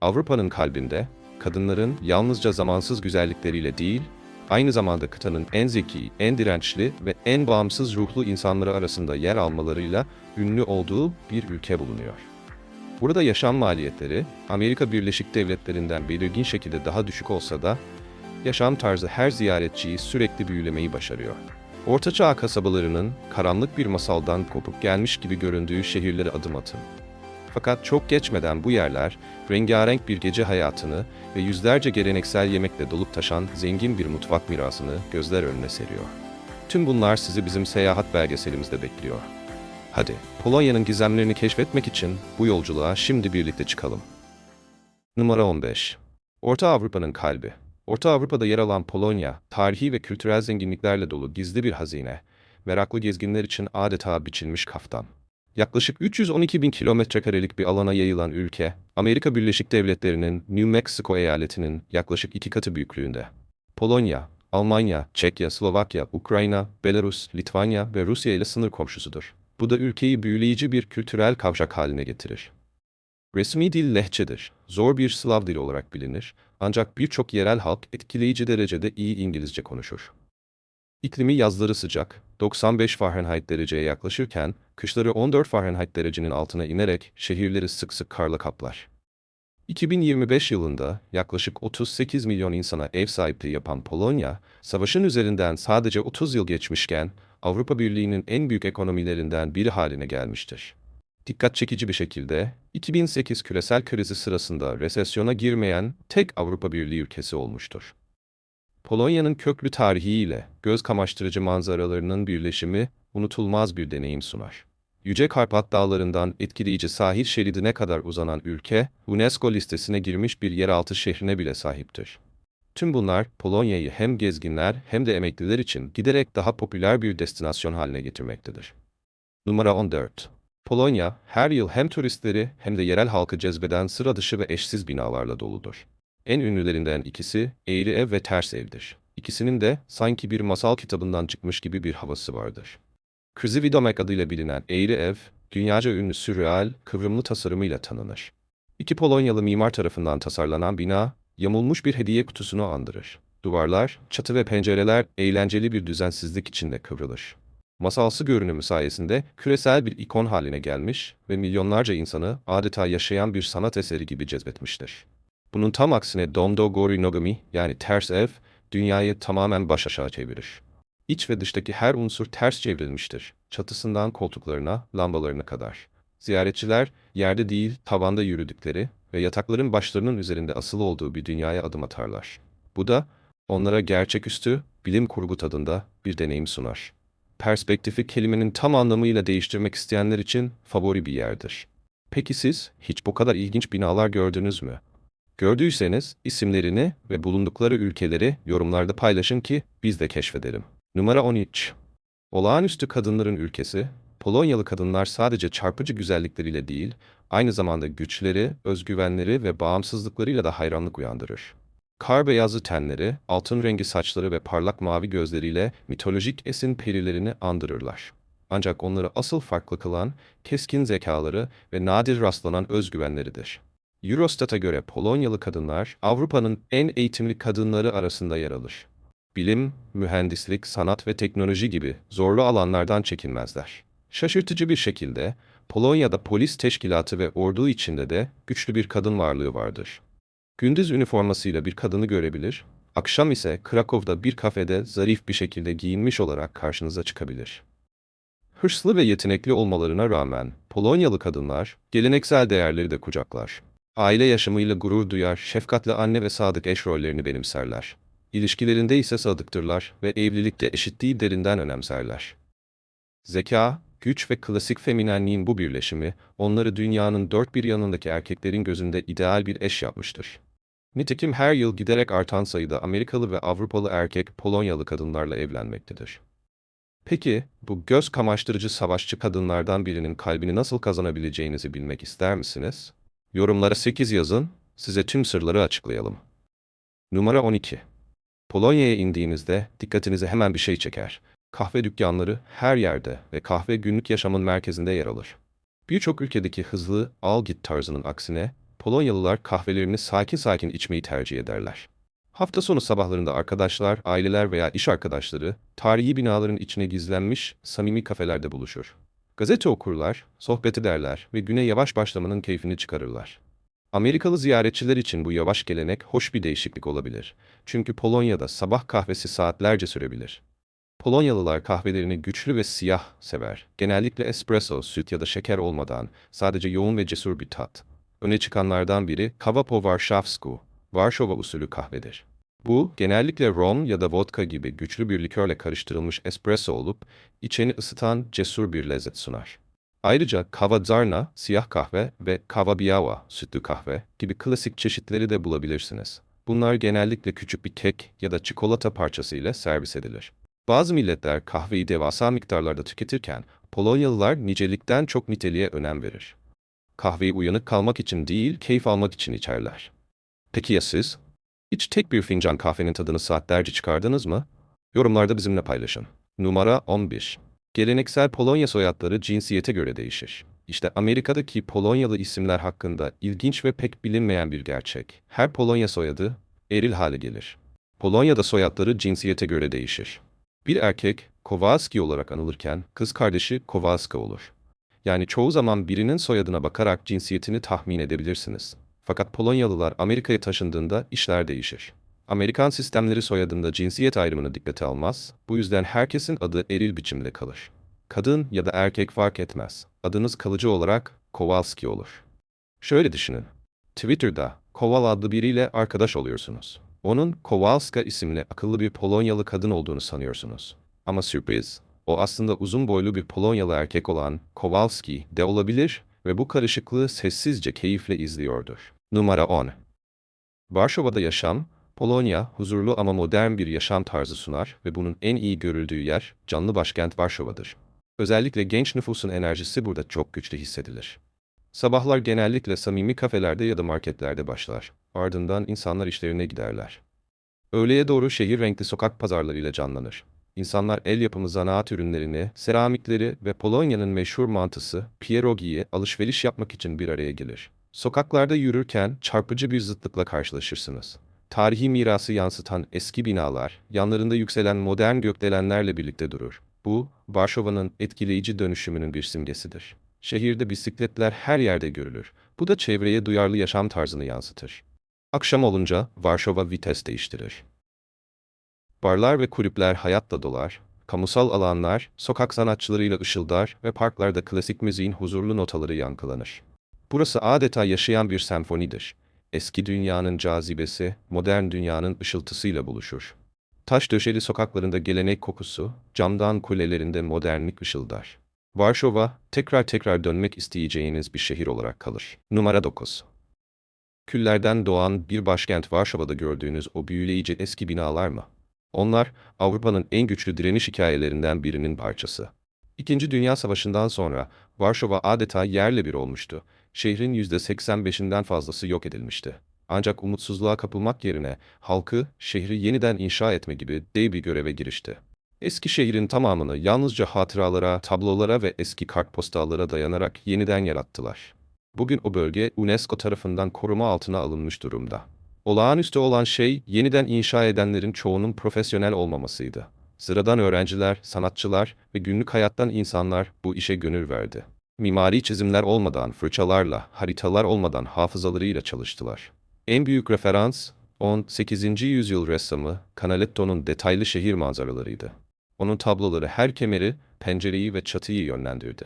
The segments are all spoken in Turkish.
Avrupa'nın kalbinde kadınların yalnızca zamansız güzellikleriyle değil, aynı zamanda kıtanın en zeki, en dirençli ve en bağımsız ruhlu insanları arasında yer almalarıyla ünlü olduğu bir ülke bulunuyor. Burada yaşam maliyetleri Amerika Birleşik Devletleri'nden belirgin şekilde daha düşük olsa da yaşam tarzı her ziyaretçiyi sürekli büyülemeyi başarıyor. Ortaçağ kasabalarının karanlık bir masaldan kopup gelmiş gibi göründüğü şehirlere adım atın. Fakat çok geçmeden bu yerler rengarenk bir gece hayatını ve yüzlerce geleneksel yemekle dolup taşan zengin bir mutfak mirasını gözler önüne seriyor. Tüm bunlar sizi bizim seyahat belgeselimizde bekliyor. Hadi, Polonya'nın gizemlerini keşfetmek için bu yolculuğa şimdi birlikte çıkalım. Numara 15. Orta Avrupa'nın kalbi. Orta Avrupa'da yer alan Polonya, tarihi ve kültürel zenginliklerle dolu gizli bir hazine. Meraklı gezginler için adeta biçilmiş kaftan. Yaklaşık 312 bin kilometre karelik bir alana yayılan ülke, Amerika Birleşik Devletleri'nin New Mexico eyaletinin yaklaşık iki katı büyüklüğünde. Polonya, Almanya, Çekya, Slovakya, Ukrayna, Belarus, Litvanya ve Rusya ile sınır komşusudur. Bu da ülkeyi büyüleyici bir kültürel kavşak haline getirir. Resmi dil lehçedir. Zor bir Slav dili olarak bilinir. Ancak birçok yerel halk etkileyici derecede iyi İngilizce konuşur. İklimi yazları sıcak, 95 Fahrenheit dereceye yaklaşırken, kışları 14 Fahrenheit derecenin altına inerek şehirleri sık sık karla kaplar. 2025 yılında yaklaşık 38 milyon insana ev sahipliği yapan Polonya, savaşın üzerinden sadece 30 yıl geçmişken Avrupa Birliği'nin en büyük ekonomilerinden biri haline gelmiştir. Dikkat çekici bir şekilde 2008 küresel krizi sırasında resesyona girmeyen tek Avrupa Birliği ülkesi olmuştur. Polonya'nın köklü tarihiyle göz kamaştırıcı manzaralarının birleşimi unutulmaz bir deneyim sunar. Yüce Karpat Dağları'ndan etkileyici sahil şeridine kadar uzanan ülke, UNESCO listesine girmiş bir yeraltı şehrine bile sahiptir. Tüm bunlar Polonya'yı hem gezginler hem de emekliler için giderek daha popüler bir destinasyon haline getirmektedir. Numara 14 Polonya, her yıl hem turistleri hem de yerel halkı cezbeden sıra dışı ve eşsiz binalarla doludur. En ünlülerinden ikisi Eğri Ev ve Ters Ev'dir. İkisinin de sanki bir masal kitabından çıkmış gibi bir havası vardır. Krzywidomek adıyla bilinen Eğri Ev, dünyaca ünlü sürreal, kıvrımlı tasarımıyla tanınır. İki Polonyalı mimar tarafından tasarlanan bina, yamulmuş bir hediye kutusunu andırır. Duvarlar, çatı ve pencereler eğlenceli bir düzensizlik içinde kıvrılır. Masalsı görünümü sayesinde küresel bir ikon haline gelmiş ve milyonlarca insanı adeta yaşayan bir sanat eseri gibi cezbetmiştir. Bunun tam aksine Dondo Gori Nogami yani ters ev, dünyayı tamamen baş aşağı çevirir. İç ve dıştaki her unsur ters çevrilmiştir. Çatısından koltuklarına, lambalarına kadar. Ziyaretçiler yerde değil tavanda yürüdükleri ve yatakların başlarının üzerinde asılı olduğu bir dünyaya adım atarlar. Bu da onlara gerçeküstü, bilim kurgu tadında bir deneyim sunar. Perspektifi kelimenin tam anlamıyla değiştirmek isteyenler için favori bir yerdir. Peki siz hiç bu kadar ilginç binalar gördünüz mü? Gördüyseniz isimlerini ve bulundukları ülkeleri yorumlarda paylaşın ki biz de keşfedelim. Numara 13. Olağanüstü kadınların ülkesi, Polonyalı kadınlar sadece çarpıcı güzellikleriyle değil, aynı zamanda güçleri, özgüvenleri ve bağımsızlıklarıyla da hayranlık uyandırır. Kar beyazı tenleri, altın rengi saçları ve parlak mavi gözleriyle mitolojik esin perilerini andırırlar. Ancak onları asıl farklı kılan keskin zekaları ve nadir rastlanan özgüvenleridir. Eurostat'a göre Polonyalı kadınlar Avrupa'nın en eğitimli kadınları arasında yer alır. Bilim, mühendislik, sanat ve teknoloji gibi zorlu alanlardan çekinmezler. Şaşırtıcı bir şekilde Polonya'da polis teşkilatı ve ordu içinde de güçlü bir kadın varlığı vardır. Gündüz üniformasıyla bir kadını görebilir, akşam ise Krakow'da bir kafede zarif bir şekilde giyinmiş olarak karşınıza çıkabilir. Hırslı ve yetenekli olmalarına rağmen Polonyalı kadınlar geleneksel değerleri de kucaklar. Aile yaşamıyla gurur duyar, şefkatli anne ve sadık eş rollerini benimserler. İlişkilerinde ise sadıktırlar ve evlilikte eşitliği derinden önemserler. Zeka, güç ve klasik feminenliğin bu birleşimi, onları dünyanın dört bir yanındaki erkeklerin gözünde ideal bir eş yapmıştır. Nitekim her yıl giderek artan sayıda Amerikalı ve Avrupalı erkek Polonyalı kadınlarla evlenmektedir. Peki, bu göz kamaştırıcı savaşçı kadınlardan birinin kalbini nasıl kazanabileceğinizi bilmek ister misiniz? Yorumlara 8 yazın, size tüm sırları açıklayalım. Numara 12. Polonya'ya indiğinizde dikkatinizi hemen bir şey çeker. Kahve dükkanları her yerde ve kahve günlük yaşamın merkezinde yer alır. Birçok ülkedeki hızlı al git tarzının aksine Polonyalılar kahvelerini sakin sakin içmeyi tercih ederler. Hafta sonu sabahlarında arkadaşlar, aileler veya iş arkadaşları tarihi binaların içine gizlenmiş samimi kafelerde buluşur. Gazete okurlar, sohbet ederler ve güne yavaş başlamanın keyfini çıkarırlar. Amerikalı ziyaretçiler için bu yavaş gelenek hoş bir değişiklik olabilir. Çünkü Polonya'da sabah kahvesi saatlerce sürebilir. Polonyalılar kahvelerini güçlü ve siyah sever. Genellikle espresso, süt ya da şeker olmadan sadece yoğun ve cesur bir tat. Öne çıkanlardan biri Kawa po warszawsku, Varşova usulü kahvedir. Bu, genellikle rom ya da vodka gibi güçlü bir likörle karıştırılmış espresso olup, içeni ısıtan cesur bir lezzet sunar. Ayrıca kava zarna, siyah kahve ve kava biała, sütlü kahve gibi klasik çeşitleri de bulabilirsiniz. Bunlar genellikle küçük bir kek ya da çikolata parçası ile servis edilir. Bazı milletler kahveyi devasa miktarlarda tüketirken, Polonyalılar nicelikten çok niteliğe önem verir. Kahveyi uyanık kalmak için değil, keyif almak için içerler. Peki ya siz? Hiç tek bir fincan kahvenin tadını saatlerce çıkardınız mı? Yorumlarda bizimle paylaşın. Numara 11. Geleneksel Polonya soyadları cinsiyete göre değişir. İşte Amerika'daki Polonyalı isimler hakkında ilginç ve pek bilinmeyen bir gerçek. Her Polonya soyadı eril hale gelir. Polonya'da soyadları cinsiyete göre değişir. Bir erkek Kowalski olarak anılırken kız kardeşi Kowalska olur. Yani çoğu zaman birinin soyadına bakarak cinsiyetini tahmin edebilirsiniz. Fakat Polonyalılar Amerika'ya taşındığında işler değişir. Amerikan sistemleri soyadında cinsiyet ayrımını dikkate almaz, bu yüzden herkesin adı eril biçimde kalır. Kadın ya da erkek fark etmez. Adınız kalıcı olarak Kowalski olur. Şöyle düşünün. Twitter'da Kowal adlı biriyle arkadaş oluyorsunuz. Onun Kowalska isimli akıllı bir Polonyalı kadın olduğunu sanıyorsunuz. Ama sürpriz, o aslında uzun boylu bir Polonyalı erkek olan Kowalski de olabilir ve bu karışıklığı sessizce keyifle izliyordur. Numara 10. Varşova'da yaşam, Polonya huzurlu ama modern bir yaşam tarzı sunar ve bunun en iyi görüldüğü yer canlı başkent Varşova'dır. Özellikle genç nüfusun enerjisi burada çok güçlü hissedilir. Sabahlar genellikle samimi kafelerde ya da marketlerde başlar. Ardından insanlar işlerine giderler. Öğleye doğru şehir renkli sokak pazarlarıyla canlanır. İnsanlar el yapımı zanaat ürünlerini, seramikleri ve Polonya'nın meşhur mantısı, pierogi'yi alışveriş yapmak için bir araya gelir. Sokaklarda yürürken çarpıcı bir zıtlıkla karşılaşırsınız. Tarihi mirası yansıtan eski binalar, yanlarında yükselen modern gökdelenlerle birlikte durur. Bu, Varşova'nın etkileyici dönüşümünün bir simgesidir. Şehirde bisikletler her yerde görülür. Bu da çevreye duyarlı yaşam tarzını yansıtır. Akşam olunca Varşova vites değiştirir. Barlar ve kulüpler hayatla dolar, kamusal alanlar sokak sanatçılarıyla ışıldar ve parklarda klasik müziğin huzurlu notaları yankılanır. Burası adeta yaşayan bir senfonidir. Eski dünyanın cazibesi, modern dünyanın ışıltısıyla buluşur. Taş döşeli sokaklarında gelenek kokusu, camdan kulelerinde modernlik ışıldar. Varşova, tekrar tekrar dönmek isteyeceğiniz bir şehir olarak kalır. Numara 9. Küllerden doğan bir başkent Varşova'da gördüğünüz o büyüleyici eski binalar mı? Onlar, Avrupa'nın en güçlü direniş hikayelerinden birinin parçası. İkinci Dünya Savaşı'ndan sonra Varşova adeta yerle bir olmuştu. Şehrin %85'inden fazlası yok edilmişti. Ancak umutsuzluğa kapılmak yerine halkı şehri yeniden inşa etme gibi dev bir göreve girişti. Eski şehrin tamamını yalnızca hatıralara, tablolara ve eski kartpostallara dayanarak yeniden yarattılar. Bugün o bölge UNESCO tarafından koruma altına alınmış durumda. Olağanüstü olan şey yeniden inşa edenlerin çoğunun profesyonel olmamasıydı. Sıradan öğrenciler, sanatçılar ve günlük hayattan insanlar bu işe gönül verdi. Mimari çizimler olmadan, fırçalarla, haritalar olmadan hafızalarıyla çalıştılar. En büyük referans, 18. yüzyıl ressamı Canaletto'nun detaylı şehir manzaralarıydı. Onun tabloları her kemeri, pencereyi ve çatıyı yönlendirdi.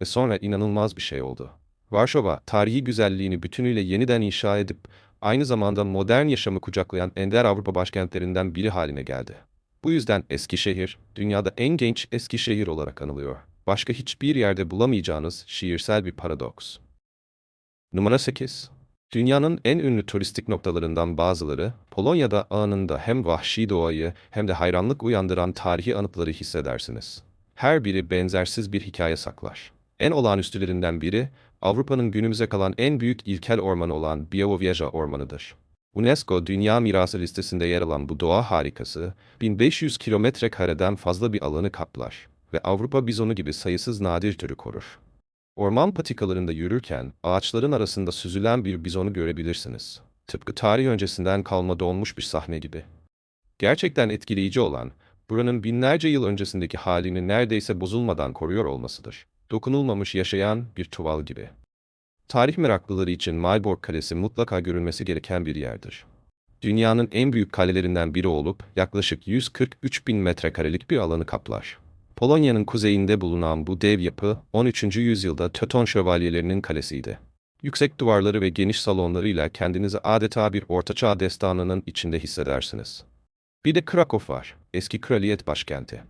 Ve sonra inanılmaz bir şey oldu. Varşova, tarihi güzelliğini bütünüyle yeniden inşa edip, aynı zamanda modern yaşamı kucaklayan ender Avrupa başkentlerinden biri haline geldi. Bu yüzden Eskişehir, dünyada en genç eski şehir olarak anılıyor. Başka hiçbir yerde bulamayacağınız şiirsel bir paradoks. Numara 8. Dünyanın en ünlü turistik noktalarından bazıları, Polonya'da anında hem vahşi doğayı hem de hayranlık uyandıran tarihi anıtları hissedersiniz. Her biri benzersiz bir hikaye saklar. En olağanüstülerinden biri, Avrupa'nın günümüze kalan en büyük ilkel ormanı olan Białowieża Ormanı'dır. UNESCO Dünya Mirası listesinde yer alan bu doğa harikası, 1500 kilometre kareden fazla bir alanı kaplar ve Avrupa bizonu gibi sayısız nadir türü korur. Orman patikalarında yürürken ağaçların arasında süzülen bir bizonu görebilirsiniz. Tıpkı tarih öncesinden kalma donmuş bir sahne gibi. Gerçekten etkileyici olan, buranın binlerce yıl öncesindeki halini neredeyse bozulmadan koruyor olmasıdır. Dokunulmamış yaşayan bir tuval gibi. Tarih meraklıları için Malbork Kalesi mutlaka görülmesi gereken bir yerdir. Dünyanın en büyük kalelerinden biri olup yaklaşık 143 bin metrekarelik bir alanı kaplar. Polonya'nın kuzeyinde bulunan bu dev yapı 13. yüzyılda Teuton şövalyelerinin kalesiydi. Yüksek duvarları ve geniş salonlarıyla kendinizi adeta bir ortaçağ destanının içinde hissedersiniz. Bir de Krakow var, eski kraliyet başkenti.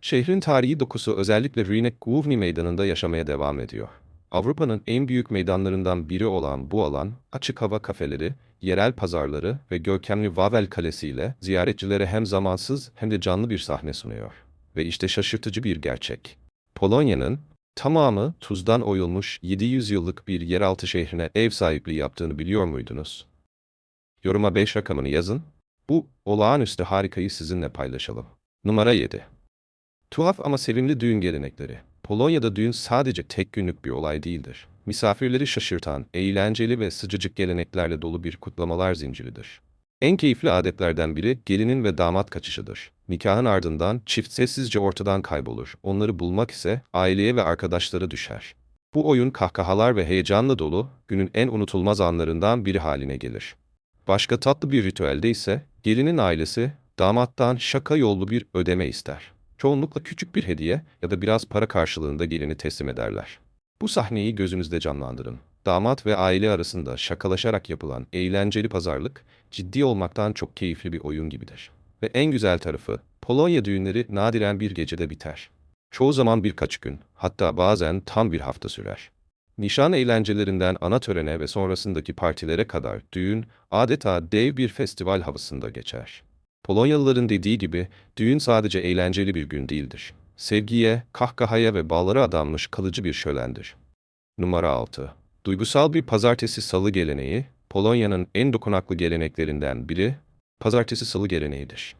Şehrin tarihi dokusu özellikle Rynek Główny meydanında yaşamaya devam ediyor. Avrupa'nın en büyük meydanlarından biri olan bu alan, açık hava kafeleri, yerel pazarları ve görkemli Wawel Kalesi ile ziyaretçilere hem zamansız hem de canlı bir sahne sunuyor. Ve işte şaşırtıcı bir gerçek. Polonya'nın tamamı tuzdan oyulmuş 700 yıllık bir yeraltı şehrine ev sahipliği yaptığını biliyor muydunuz? Yoruma 5 rakamını yazın. Bu olağanüstü harikayı sizinle paylaşalım. Numara 7. Tuhaf ama sevimli düğün gelenekleri. Polonya'da düğün sadece tek günlük bir olay değildir. Misafirleri şaşırtan, eğlenceli ve sıcacık geleneklerle dolu bir kutlamalar zinciridir. En keyifli adetlerden biri gelinin ve damat kaçışıdır. Nikahın ardından çift sessizce ortadan kaybolur. Onları bulmak ise aileye ve arkadaşlara düşer. Bu oyun kahkahalar ve heyecanla dolu, günün en unutulmaz anlarından biri haline gelir. Başka tatlı bir ritüelde ise gelinin ailesi damattan şaka yollu bir ödeme ister. Çoğunlukla küçük bir hediye ya da biraz para karşılığında gelini teslim ederler. Bu sahneyi gözünüzde canlandırın. Damat ve aile arasında şakalaşarak yapılan eğlenceli pazarlık, ciddi olmaktan çok keyifli bir oyun gibidir. Ve en güzel tarafı, Polonya düğünleri nadiren bir gecede biter. Çoğu zaman birkaç gün, hatta bazen tam bir hafta sürer. Nişan eğlencelerinden ana törene ve sonrasındaki partilere kadar düğün adeta dev bir festival havasında geçer. Polonyalıların dediği gibi düğün sadece eğlenceli bir gün değildir. Sevgiye, kahkahaya ve bağlara adanmış kalıcı bir şölendir. Numara 6. Duygusal bir pazartesi salı geleneği, Polonya'nın en dokunaklı geleneklerinden biri, pazartesi salı geleneğidir.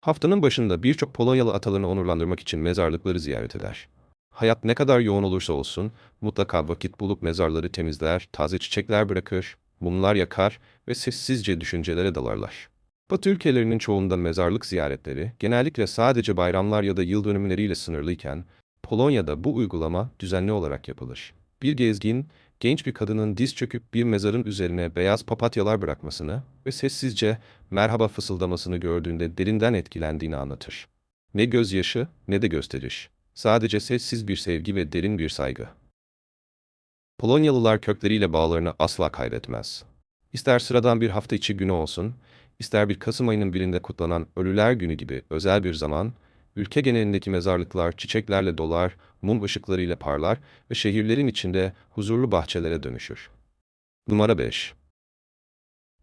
Haftanın başında birçok Polonyalı atalarını onurlandırmak için mezarlıkları ziyaret eder. Hayat ne kadar yoğun olursa olsun, mutlaka vakit bulup mezarları temizler, taze çiçekler bırakır, mumlar yakar ve sessizce düşüncelere dalarlar. Batı ülkelerinin çoğunda mezarlık ziyaretleri genellikle sadece bayramlar ya da yıl dönümleriyle sınırlıyken, Polonya'da bu uygulama düzenli olarak yapılır. Bir gezgin, genç bir kadının diz çöküp bir mezarın üzerine beyaz papatyalar bırakmasını ve sessizce merhaba fısıldamasını gördüğünde derinden etkilendiğini anlatır. Ne gözyaşı ne de gösteriş. Sadece sessiz bir sevgi ve derin bir saygı. Polonyalılar kökleriyle bağlarını asla kaybetmez. İster sıradan bir hafta içi günü olsun, ister bir Kasım ayının birinde kutlanan Ölüler Günü gibi özel bir zaman, ülke genelindeki mezarlıklar çiçeklerle dolar, mum ışıklarıyla parlar ve şehirlerin içinde huzurlu bahçelere dönüşür. Numara 5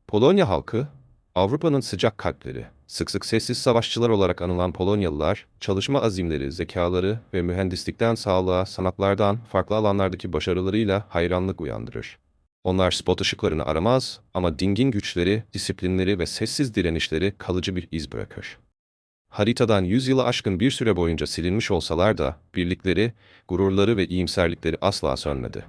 Polonya halkı, Avrupa'nın sıcak kalpleri, sık sık sessiz savaşçılar olarak anılan Polonyalılar, çalışma azimleri, zekaları ve mühendislikten sağlığa, sanatlardan farklı alanlardaki başarılarıyla hayranlık uyandırır. Onlar spot ışıklarını aramaz ama dingin güçleri, disiplinleri ve sessiz direnişleri kalıcı bir iz bırakır. Haritadan yüz yılı aşkın bir süre boyunca silinmiş olsalar da birlikleri, gururları ve iyimserlikleri asla sönmedi.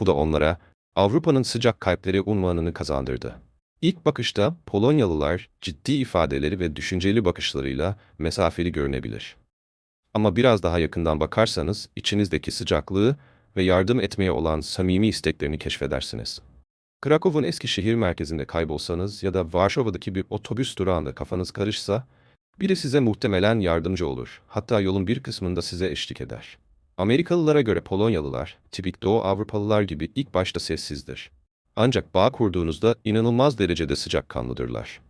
Bu da onlara Avrupa'nın sıcak kalpleri unvanını kazandırdı. İlk bakışta Polonyalılar ciddi ifadeleri ve düşünceli bakışlarıyla mesafeli görünebilir. Ama biraz daha yakından bakarsanız içinizdeki sıcaklığı ve yardım etmeye olan samimi isteklerini keşfedersiniz. Krakow'un eski şehir merkezinde kaybolsanız ya da Varşova'daki bir otobüs durağında kafanız karışsa, biri size muhtemelen yardımcı olur. Hatta yolun bir kısmında size eşlik eder. Amerikalılara göre Polonyalılar, tipik Doğu Avrupalılar gibi ilk başta sessizdir. Ancak bağ kurduğunuzda inanılmaz derecede sıcakkanlıdırlar.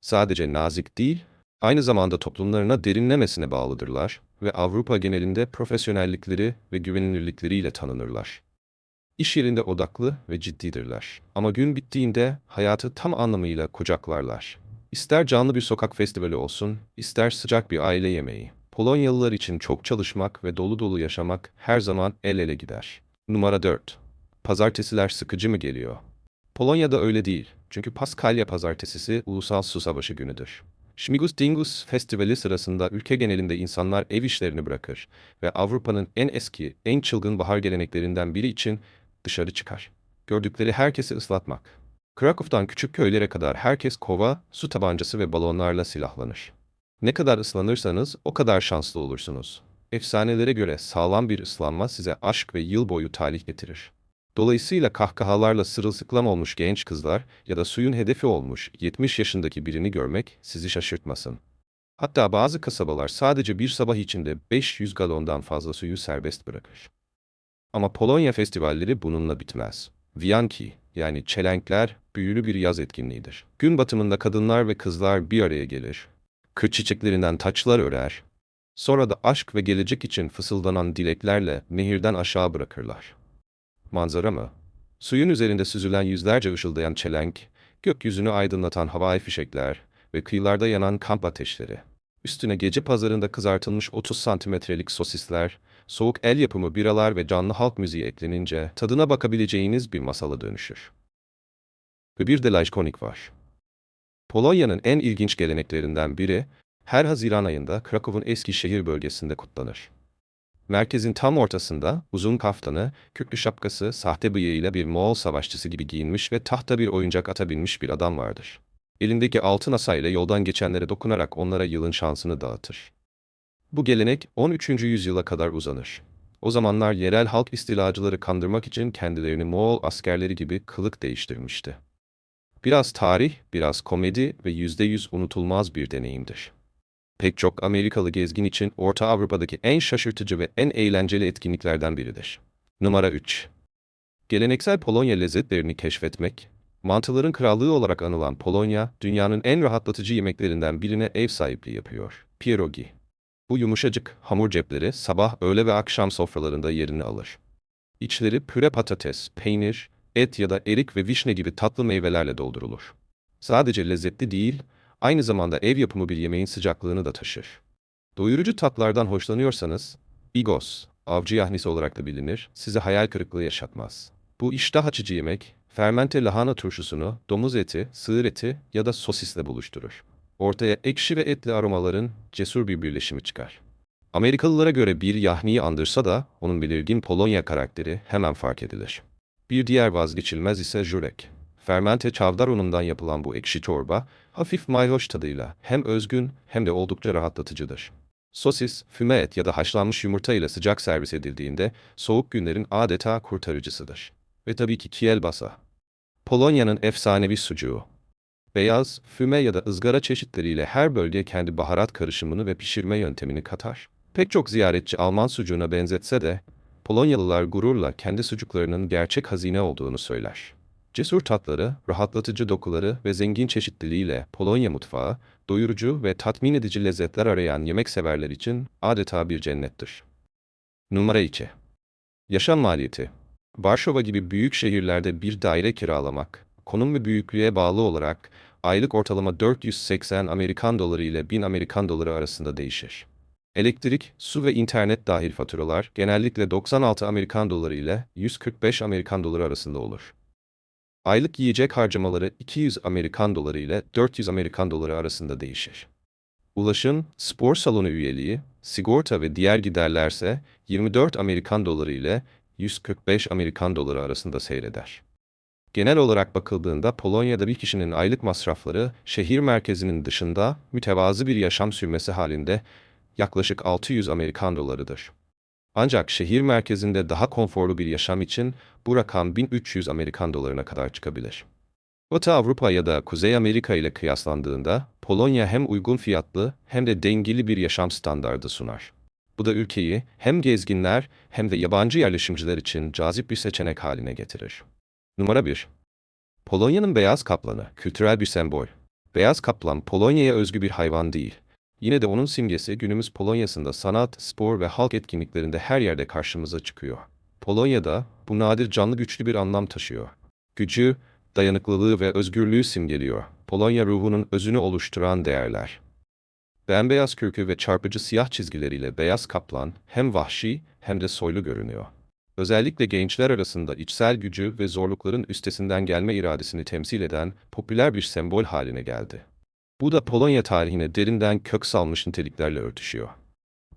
Sadece nazik değil, aynı zamanda toplumlarına derinlemesine bağlıdırlar ve Avrupa genelinde profesyonellikleri ve güvenilirlikleriyle tanınırlar. İş yerinde odaklı ve ciddidirler. Ama gün bittiğinde hayatı tam anlamıyla kucaklarlar. İster canlı bir sokak festivali olsun, ister sıcak bir aile yemeği. Polonyalılar için çok çalışmak ve dolu dolu yaşamak her zaman el ele gider. Numara 4. Pazartesiler sıkıcı mı geliyor? Polonya'da öyle değil. Çünkü Paskalya pazartesisi ulusal su savaşı günüdür. Schmigus Dingus Festivali sırasında ülke genelinde insanlar ev işlerini bırakır ve Avrupa'nın en eski, en çılgın bahar geleneklerinden biri için dışarı çıkar. Gördükleri herkesi ıslatmak. Krakow'dan küçük köylere kadar herkes kova, su tabancası ve balonlarla silahlanır. Ne kadar ıslanırsanız o kadar şanslı olursunuz. Efsanelere göre sağlam bir ıslanma size aşk ve yıl boyu talih getirir. Dolayısıyla kahkahalarla sırılsıklam olmuş genç kızlar ya da suyun hedefi olmuş 70 yaşındaki birini görmek sizi şaşırtmasın. Hatta bazı kasabalar sadece bir sabah içinde 500 galondan fazla suyu serbest bırakır. Ama Polonya festivalleri bununla bitmez. Wianki yani çelenkler büyülü bir yaz etkinliğidir. Gün batımında kadınlar ve kızlar bir araya gelir. Kır çiçeklerinden taçlar örer. Sonra da aşk ve gelecek için fısıldanan dileklerle nehirden aşağı bırakırlar. Manzara mı? Suyun üzerinde süzülen yüzlerce ışıldayan çelenk, gökyüzünü aydınlatan havai fişekler ve kıyılarda yanan kamp ateşleri. Üstüne gece pazarında kızartılmış 30 santimetrelik sosisler, soğuk el yapımı biralar ve canlı halk müziği eklenince tadına bakabileceğiniz bir masala dönüşür. Ve bir de Lajkonik var. Polonya'nın en ilginç geleneklerinden biri, her Haziran ayında Krakow'un Eskişehir bölgesinde kutlanır. Merkezin tam ortasında uzun kaftanı, kürklü şapkası, sahte bıyığıyla bir Moğol savaşçısı gibi giyinmiş ve tahta bir oyuncak ata binmiş bir adam vardır. Elindeki altın asayla yoldan geçenlere dokunarak onlara yılın şansını dağıtır. Bu gelenek 13. yüzyıla kadar uzanır. O zamanlar yerel halk istilacıları kandırmak için kendilerini Moğol askerleri gibi kılık değiştirmişti. Biraz tarih, biraz komedi ve %100 unutulmaz bir deneyimdir. Pek çok Amerikalı gezgin için Orta Avrupa'daki en şaşırtıcı ve en eğlenceli etkinliklerden biridir. Numara 3. Geleneksel Polonya lezzetlerini keşfetmek, mantıların krallığı olarak anılan Polonya, dünyanın en rahatlatıcı yemeklerinden birine ev sahipliği yapıyor. Pierogi. Bu yumuşacık hamur cepleri sabah, öğle ve akşam sofralarında yerini alır. İçleri püre patates, peynir, et ya da erik ve vişne gibi tatlı meyvelerle doldurulur. Sadece lezzetli değil, aynı zamanda ev yapımı bir yemeğin sıcaklığını da taşır. Doyurucu tatlardan hoşlanıyorsanız, bigos, avcı yahnisi olarak da bilinir, size hayal kırıklığı yaşatmaz. Bu iştah açıcı yemek, fermente lahana turşusunu, domuz eti, sığır eti ya da sosisle buluşturur. Ortaya ekşi ve etli aromaların cesur bir birleşimi çıkar. Amerikalılara göre bir yahniyi andırsa da onun belirgin Polonya karakteri hemen fark edilir. Bir diğer vazgeçilmez ise jurek. Fermente çavdar unundan yapılan bu ekşi çorba, hafif mayhoş tadıyla hem özgün hem de oldukça rahatlatıcıdır. Sosis, füme et ya da haşlanmış yumurta ile sıcak servis edildiğinde soğuk günlerin adeta kurtarıcısıdır. Ve tabii ki kielbasa. Polonya'nın efsanevi sucuğu. Beyaz, füme ya da ızgara çeşitleriyle her bölge kendi baharat karışımını ve pişirme yöntemini katar. Pek çok ziyaretçi Alman sucuğuna benzetse de, Polonyalılar gururla kendi sucuklarının gerçek hazine olduğunu söyler. Cesur tatları, rahatlatıcı dokuları ve zengin çeşitliliğiyle Polonya mutfağı, doyurucu ve tatmin edici lezzetler arayan yemek severler için adeta bir cennettir. Numara 2. Yaşam maliyeti. Varşova gibi büyük şehirlerde bir daire kiralamak, konum ve büyüklüğe bağlı olarak aylık ortalama 480 Amerikan doları ile 1000 Amerikan doları arasında değişir. Elektrik, su ve internet dahil faturalar genellikle 96 Amerikan doları ile 145 Amerikan doları arasında olur. Aylık yiyecek harcamaları 200 Amerikan doları ile 400 Amerikan doları arasında değişir. Ulaşım, spor salonu üyeliği, sigorta ve diğer giderlerse 24 Amerikan doları ile 145 Amerikan doları arasında seyreder. Genel olarak bakıldığında Polonya'da bir kişinin aylık masrafları şehir merkezinin dışında mütevazı bir yaşam sürmesi halinde yaklaşık 600 Amerikan dolarıdır. Ancak şehir merkezinde daha konforlu bir yaşam için bu rakam 1300 Amerikan dolarına kadar çıkabilir. Batı Avrupa ya da Kuzey Amerika ile kıyaslandığında Polonya hem uygun fiyatlı hem de dengeli bir yaşam standardı sunar. Bu da ülkeyi hem gezginler hem de yabancı yerleşimciler için cazip bir seçenek haline getirir. Numara 1. Polonya'nın beyaz kaplanı, kültürel bir sembol. Beyaz kaplan Polonya'ya özgü bir hayvan değil. Yine de onun simgesi günümüz Polonya'sında sanat, spor ve halk etkinliklerinde her yerde karşımıza çıkıyor. Polonya'da bu nadir canlı güçlü bir anlam taşıyor. Gücü, dayanıklılığı ve özgürlüğü simgeliyor. Polonya ruhunun özünü oluşturan değerler. Bembeyaz kürkü ve çarpıcı siyah çizgileriyle beyaz kaplan hem vahşi hem de soylu görünüyor. Özellikle gençler arasında içsel gücü ve zorlukların üstesinden gelme iradesini temsil eden popüler bir sembol haline geldi. Bu da Polonya tarihine derinden kök salmış niteliklerle örtüşüyor.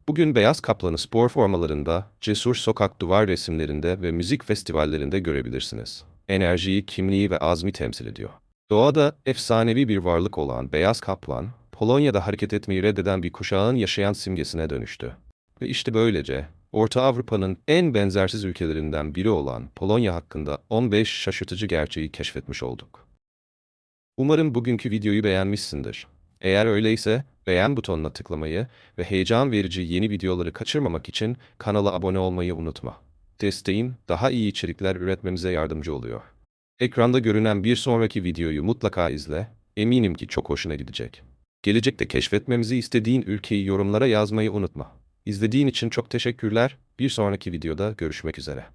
Bugün beyaz kaplanı spor formalarında, cesur sokak duvar resimlerinde ve müzik festivallerinde görebilirsiniz. Enerjiyi, kimliği ve azmi temsil ediyor. Doğada efsanevi bir varlık olan beyaz kaplan, Polonya'da hareket etmeyi reddeden bir kuşağın yaşayan simgesine dönüştü. Ve işte böylece Orta Avrupa'nın en benzersiz ülkelerinden biri olan Polonya hakkında 15 şaşırtıcı gerçeği keşfetmiş olduk. Umarım bugünkü videoyu beğenmişsindir. Eğer öyleyse beğen butonuna tıklamayı ve heyecan verici yeni videoları kaçırmamak için kanala abone olmayı unutma. Desteğin daha iyi içerikler üretmemize yardımcı oluyor. Ekranda görünen bir sonraki videoyu mutlaka izle, eminim ki çok hoşuna gidecek. Gelecekte keşfetmemizi istediğin ülkeyi yorumlara yazmayı unutma. İzlediğin için çok teşekkürler. Bir sonraki videoda görüşmek üzere.